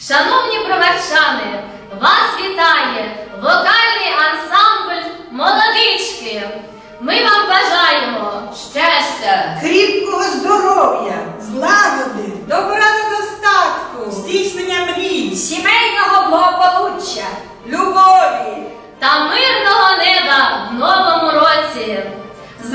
Шановні броварчани, вас вітає вокальний ансамбль Молодички. Ми вам бажаємо щастя, кріпкого здоров'я, злагоди, Добра до достатку, здійснення мрій, сімейного благополуччя, любові. та мирного неба в новому році. З